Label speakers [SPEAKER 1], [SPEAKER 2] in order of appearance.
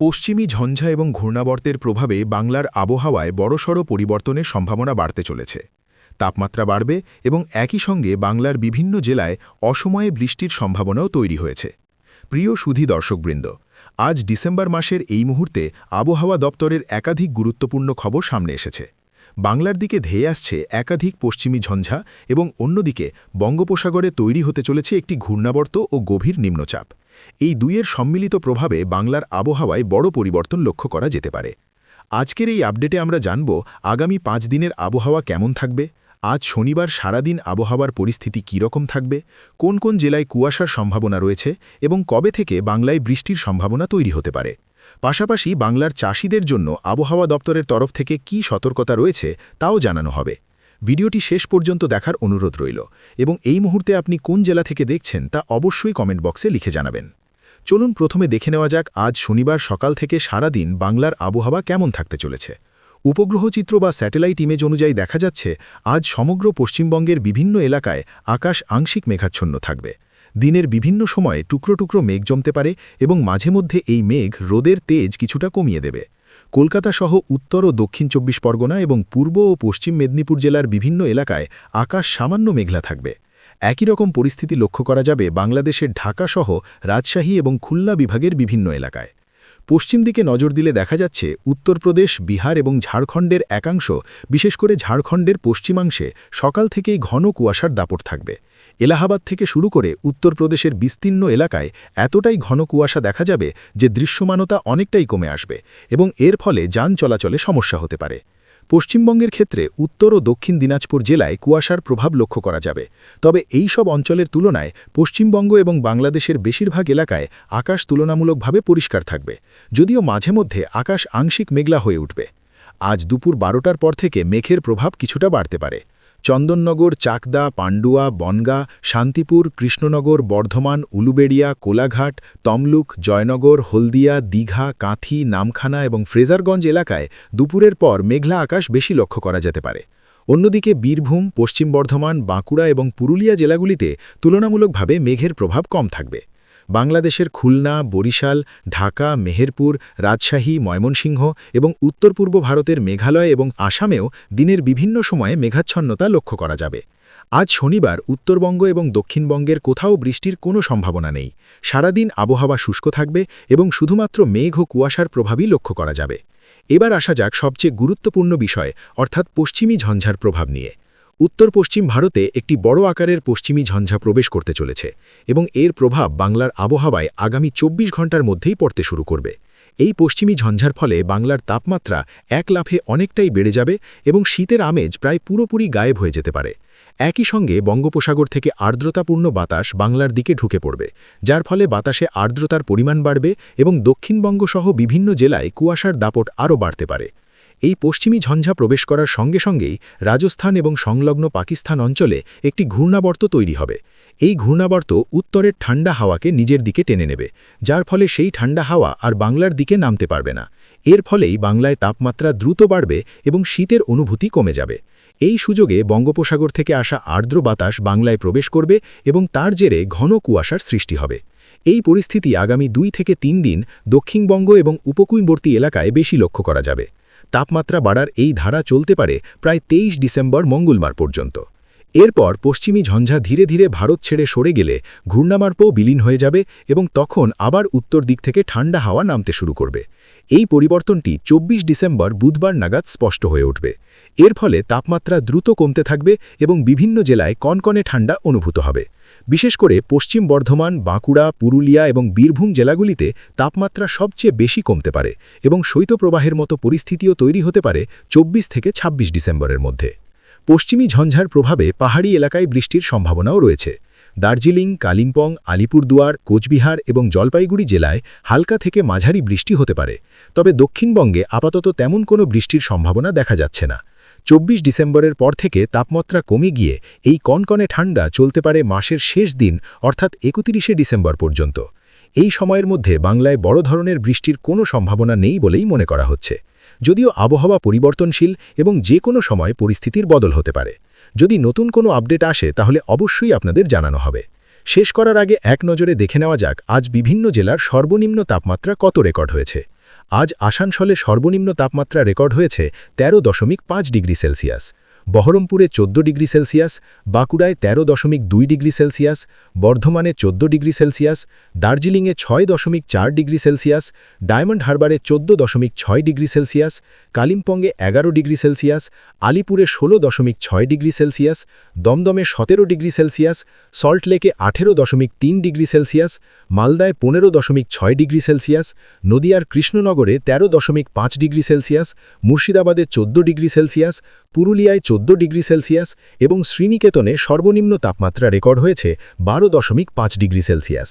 [SPEAKER 1] পশ্চিমী ঝঞ্ঝা এবং ঘূর্ণাবর্তের প্রভাবে বাংলার আবহাওয়ায় বড়সড় পরিবর্তনের সম্ভাবনা বাড়তে চলেছে। তাপমাত্রা বাড়বে এবং একই সঙ্গে বাংলার বিভিন্ন জেলায় অসময়ে বৃষ্টির সম্ভাবনাও তৈরি হয়েছে। প্রিয় সুধী দর্শকবৃন্দ, আজ ডিসেম্বর মাসের এই মুহূর্তে আবহাওয়া দপ্তরের একাধিক গুরুত্বপূর্ণ খবর সামনে এসেছে। বাংলার দিকে ধেয়ে আসছে একাধিক পশ্চিমী ঝঞ্ঝা এবং অন্যদিকে বঙ্গোপসাগরে তৈরি হতে চলেছে একটি ঘূর্ণাবর্ত ও গভীর নিম্নচাপ। এই দুইয়ের সম্মিলিত প্রভাবে বাংলার আবহাওয়ায় বড় পরিবর্তন লক্ষ্য করা যেতে পারে। আজকের এই আপডেটে আমরা জানব আগামী পাঁচ দিনের আবহাওয়া কেমন থাকবে, আজ শনিবার সারাদিন আবহাওয়ার পরিস্থিতি কীরকম থাকবে, কোন কোন জেলায় কুয়াশার সম্ভাবনা রয়েছে এবং কবে থেকে বাংলায় বৃষ্টির সম্ভাবনা তৈরি হতে পারে। পাশাপাশি বাংলার চাষিদের জন্য আবহাওয়া দপ্তরের তরফ থেকে কি সতর্কতা রয়েছে তাও জানানো হবে। ভিডিওটি শেষ পর্যন্ত দেখার অনুরোধ রইল এবং এই মুহূর্তে আপনি কোন জেলা থেকে দেখছেন তা অবশ্যই কমেন্ট বক্সে লিখে জানাবেন। চলুন প্রথমে দেখে নেওয়া যাক আজ শনিবার সকাল থেকে সারা দিন বাংলার আবহাওয়া কেমন থাকতে চলেছে। উপগ্রহ চিত্র বা স্যাটেলাইট ইমেজ অনুযায়ী দেখা যাচ্ছে, আজ সমগ্র পশ্চিমবঙ্গের বিভিন্ন এলাকায় আকাশ আংশিক মেঘাচ্ছন্ন থাকবে। দিনের বিভিন্ন সময়ে টুকরো টুকরো মেঘ জমতে পারে এবং মাঝে মধ্যে এই মেঘ রোদের তেজ কিছুটা কমিয়ে দেবে। কলকাতা সহ উত্তর ও দক্ষিণ চব্বিশ পরগনা এবং পূর্ব ও পশ্চিম মেদিনীপুর জেলার বিভিন্ন এলাকায় আকাশ সামান্য মেঘলা থাকবে। একই রকম পরিস্থিতি লক্ষ্য করা যাবে বাংলাদেশের ঢাকা সহ রাজশাহী এবং খুলনা বিভাগের বিভিন্ন এলাকায়। পশ্চিম দিকে নজর দিলে দেখা যাচ্ছে উত্তরপ্রদেশ বিহার এবং ঝাড়খণ্ডের একাংশ, বিশেষ করে ঝাড়খণ্ডের পশ্চিমাংশে সকাল থেকেই ঘন কুয়াশার দাপট থাকবে। এলাহাবাদ থেকে শুরু করে উত্তরপ্রদেশের বিস্তীর্ণ এলাকায় এতটাই ঘন কুয়াশা দেখা যাবে যে দৃশ্যমানতা অনেকটাই কমে আসবে এবং এর ফলে যান চলাচলে সমস্যা হতে পারে। পশ্চিমবঙ্গের ক্ষেত্রে উত্তর ও দক্ষিণ দিনাজপুর জেলায় কুয়াশার প্রভাব লক্ষ্য করা যাবে। তবে এই সব অঞ্চলের তুলনায় পশ্চিমবঙ্গ এবং বাংলাদেশের বেশিরভাগ এলাকায় আকাশ তুলনামূলকভাবে পরিষ্কার থাকবে, যদিও মাঝে মধ্যে আকাশ আংশিক মেঘলা হয়ে উঠবে। আজ দুপুর বারোটার পর থেকে মেঘের প্রভাব কিছুটা বাড়তে পারে। চন্দননগর, চাকদা, পান্ডুয়া, বনগা, শান্তিপুর, কৃষ্ণনগর, বর্ধমান, উলুবেড়িয়া, কোলাঘাট, তমলুক, জয়নগর, হলদিয়া, দীঘা, কাঁথি, নামখানা এবং ফ্রেজারগঞ্জ এলাকায় দুপুরের পর মেঘলা আকাশ বেশি লক্ষ্য করা যেতে পারে। অন্যদিকে বীরভূম, পশ্চিম বর্ধমান, বাঁকুড়া এবং পুরুলিয়া জেলাগুলিতে তুলনামূলকভাবে মেঘের প্রভাব কম থাকবে। বাংলাদেশের খুলনা, বরিশাল, ঢাকা, মেহেরপুর, রাজশাহী, ময়মনসিংহ এবং উত্তর পূর্ব ভারতের মেঘালয় এবং আসামেও দিনের বিভিন্ন সময়ে মেঘাচ্ছন্নতা লক্ষ্য করা যাবে। আজ শনিবার উত্তরবঙ্গ এবং দক্ষিণবঙ্গের কোথাও বৃষ্টির কোনো সম্ভাবনা নেই। সারাদিন আবহাওয়া শুষ্ক থাকবে এবং শুধুমাত্র মেঘ ও কুয়াশার প্রভাবই লক্ষ্য করা যাবে। এবার আসা যাক সবচেয়ে গুরুত্বপূর্ণ বিষয়, অর্থাৎ পশ্চিমী ঝঞ্ঝার প্রভাব নিয়ে। উত্তর পশ্চিম ভারতে একটি বড় আকারের পশ্চিমী ঝঞ্ঝা প্রবেশ করতে চলেছে এবং এর প্রভাব বাংলার আবহাওয়ায় আগামী ২৪ ঘণ্টার মধ্যেই পড়তে শুরু করবে। এই পশ্চিমী ঝঞ্ঝার ফলে বাংলার তাপমাত্রা এক লাফে অনেকটাই বেড়ে যাবে এবং শীতের আমেজ প্রায় পুরোপুরি গায়েব হয়ে যেতে পারে। একই সঙ্গে বঙ্গোপসাগর থেকে আর্দ্রতাপূর্ণ বাতাস বাংলার দিকে ঢুকে পড়বে, যার ফলে বাতাসে আর্দ্রতার পরিমাণ বাড়বে এবং দক্ষিণবঙ্গ সহ বিভিন্ন জেলায় কুয়াশার দাপট আরও বাড়তে পারে। এই পশ্চিমী ঝঞ্ঝা প্রবেশ করার সঙ্গে সঙ্গেই রাজস্থান এবং সংলগ্ন পাকিস্তান অঞ্চলে একটি ঘূর্ণাবর্ত তৈরি হবে। এই ঘূর্ণাবর্ত উত্তরের ঠান্ডা হাওয়াকে নিজের দিকে টেনে নেবে, যার ফলে সেই ঠান্ডা হাওয়া আর বাংলার দিকে নামতে পারবে না। এর ফলেই বাংলায় তাপমাত্রা দ্রুত বাড়বে এবং শীতের অনুভূতি কমে যাবে। এই সুযোগে বঙ্গোপসাগর থেকে আসা আর্দ্র বাতাস বাংলায় প্রবেশ করবে এবং তার জেরে ঘন কুয়াশার সৃষ্টি হবে। এই পরিস্থিতি আগামী দুই থেকে তিন দিন দক্ষিণবঙ্গ এবং উপকূলবর্তী এলাকায় বেশি লক্ষ্য করা যাবে। তাপমাত্রা বাড়ার এই ধারা চলতে পারে প্রায় তেইশ ডিসেম্বর মঙ্গলবার পর্যন্ত। এরপর পশ্চিমী ঝঞ্ঝা ধীরে ধীরে ভারত ছেড়ে সরে গেলে ঘূর্ণামার্পও বিলীন হয়ে যাবে এবং তখন আবার উত্তর দিক থেকে ঠান্ডা হাওয়া নামতে শুরু করবে। এই পরিবর্তনটি ২৪ ডিসেম্বর বুধবার নাগাদ স্পষ্ট হয়ে উঠবে। এর ফলে তাপমাত্রা দ্রুত কমতে থাকবে এবং বিভিন্ন জেলায় কনকনে ঠান্ডা অনুভূত হবে। বিশেষ করে পশ্চিম বর্ধমান, বাঁকুড়া, পুরুলিয়া এবং বীরভূম জেলাগুলিতে তাপমাত্রা সবচেয়ে বেশি কমতে পারে এবং শৈত্যপ্রবাহের মতো পরিস্থিতিও তৈরি হতে পারে ২৪ থেকে ২৬ ডিসেম্বরের মধ্যে। পশ্চিমী ঝঞ্ঝার প্রভাবে পাহাড়ি এলাকায় বৃষ্টির সম্ভাবনাও রয়েছে। দার্জিলিং, কালিম্পং, আলিপুরদুয়ার, কোচবিহার এবং জলপাইগুড়ি জেলায় হালকা থেকে মাঝারি বৃষ্টি হতে পারে। তবে দক্ষিণবঙ্গে আপাতত তেমন কোনো বৃষ্টির সম্ভাবনা দেখা যাচ্ছে না। চব্বিশ ডিসেম্বরের পর থেকে তাপমাত্রা কমে গিয়ে এই কনকনে ঠান্ডা চলতে পারে মাসের শেষ দিন, অর্থাৎ একত্রিশে ডিসেম্বর পর্যন্ত। এই সময়ের মধ্যে বাংলায় বড় ধরনের বৃষ্টির কোনো সম্ভাবনা নেই বলেই মনে করা হচ্ছে। যদিও আবহাওয়া পরিবর্তনশীল এবং যে কোনো সময় পরিস্থিতির বদল হতে পারে। যদি নতুন কোনো আপডেট আসে, তাহলে অবশ্যই আপনাদের জানানো হবে। শেষ করার আগে এক নজরে দেখে নেওয়া যাক, আজ বিভিন্ন জেলার সর্বনিম্ন তাপমাত্রা কত রেকর্ড হয়েছে। আজ আসানসলে সর্বনিম্ন তাপমাত্রা রেকর্ড হয়েছে তেরো দশমিক পাঁচ ডিগ্রি সেলসিয়াস। বহরমপুরে চোদ্দ ডিগ্রি সেলসিয়াস বাঁকুড়ায় তেরো দশমিক দুই ডিগ্রি সেলসিয়াস বর্ধমানে চোদ্দ ডিগ্রি সেলসিয়াস দার্জিলিংয়ে ছয় দশমিক চার ডিগ্রি সেলসিয়াস ডায়মন্ড হারবারে চোদ্দ দশমিক ছয় ডিগ্রি সেলসিয়াস কালিম্পংয়ে এগারো ডিগ্রি সেলসিয়াস আলিপুরে ষোলো দশমিক ছয় ডিগ্রি সেলসিয়াস দমদমে সতেরো ডিগ্রি সেলসিয়াস সল্টলেকে আঠেরো দশমিক তিন ডিগ্রি সেলসিয়াস মালদায় পনেরো দশমিক ছয় ডিগ্রি সেলসিয়াস নদিয়ার কৃষ্ণনগরে তেরো দশমিক পাঁচ ডিগ্রি সেলসিয়াস মুর্শিদাবাদে চোদ্দ ডিগ্রি সেলসিয়াস পুরুলিয়ায় চোদ্দ ডিগ্রি সেলসিয়াস এবং শ্রীনিকেতনে সর্বনিম্ন তাপমাত্রা রেকর্ড হয়েছে বারো দশমিক পাঁচ ডিগ্রি সেলসিয়াস।